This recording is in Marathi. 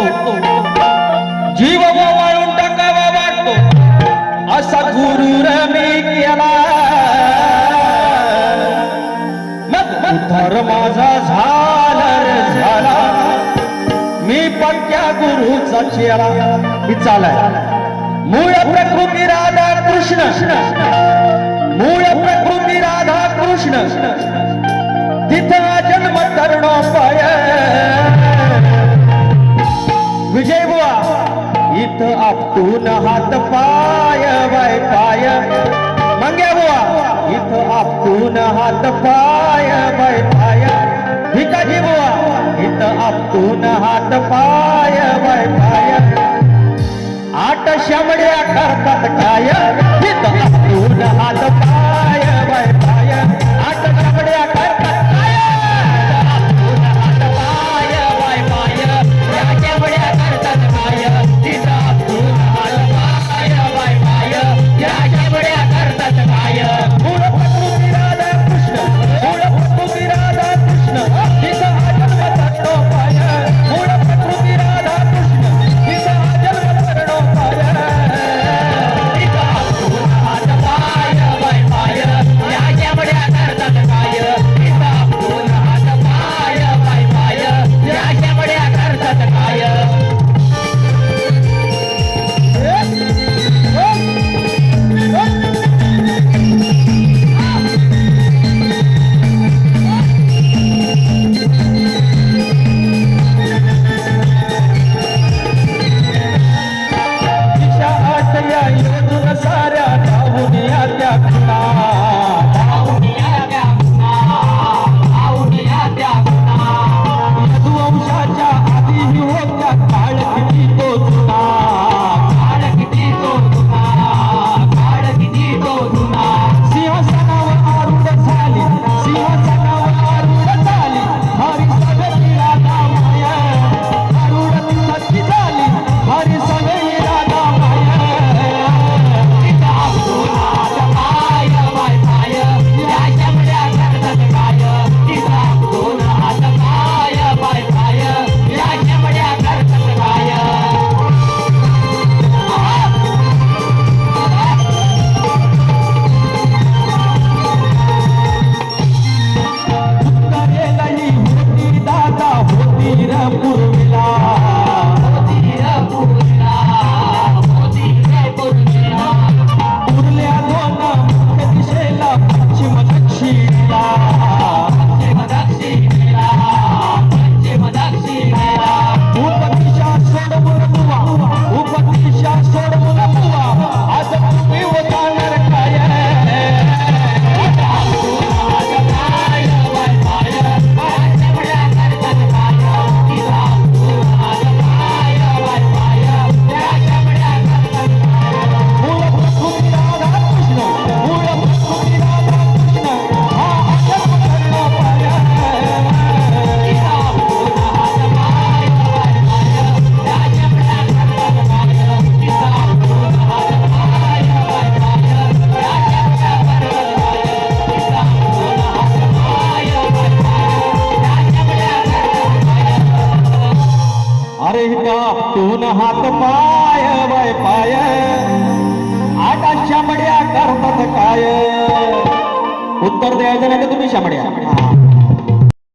वाटतो. जीव वाळून टाकावा वाटतो. असा गुरुर मी केला. उद्धार माझा झाला झाला. मी पक्क्या गुरुचा चेला. मी चालाय. मूळ प्रकृती राधा कृष्ण. मूळ प्रकृती राधा कृष्ण. हात पाय बाय पाय. मंग्या बुवा इथं आपटून हात पाय बाय पाय. भिकाजी बुवा इथं आपटून हात पाय बाय पाय. आठ शामड्या करतात yeah. दोन हात पाय वय पाय. आता शामड्या करतात काय? उत्तर द्यायचं नाही का तुम्ही शामड्या.